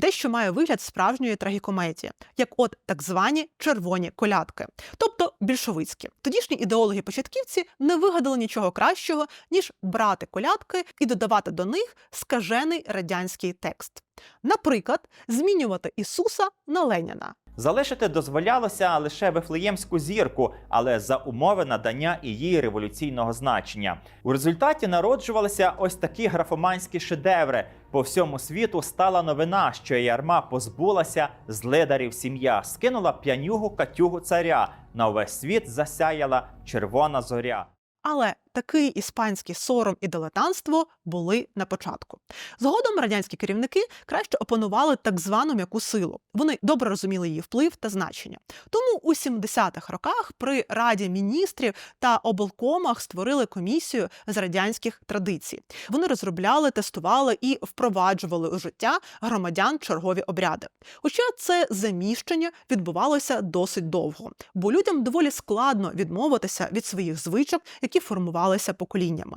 дещо має вигляд справжньої трагікомедії, як от так звані червоні колядки, тобто більшовицькі. Тодішні ідеологи-початківці не вигадали нічого кращого, ніж брати колядки і додавати до них скажений радянський текст. Наприклад, змінювати Ісуса на Леніна. Залишити дозволялося лише вифлеємську зірку, але за умови надання і її революційного значення. У результаті народжувалися ось такі графоманські шедеври. По всьому світу стала новина, що ярма позбулася з лидарів сім'я, скинула п'янюгу катюгу царя. На увесь світ засяяла червона зоря. Але такий іспанський сором і дилетантство були на початку. Згодом радянські керівники краще опанували так звану м'яку силу. Вони добре розуміли її вплив та значення. Тому у 70-х роках при раді міністрів та облкомах створили комісію з радянських традицій. Вони розробляли, тестували і впроваджували у життя громадян чергові обряди. Хоча це заміщення відбувалося досить довго, бо людям доволі складно відмовитися від своїх звичок, які формувалися поколіннями.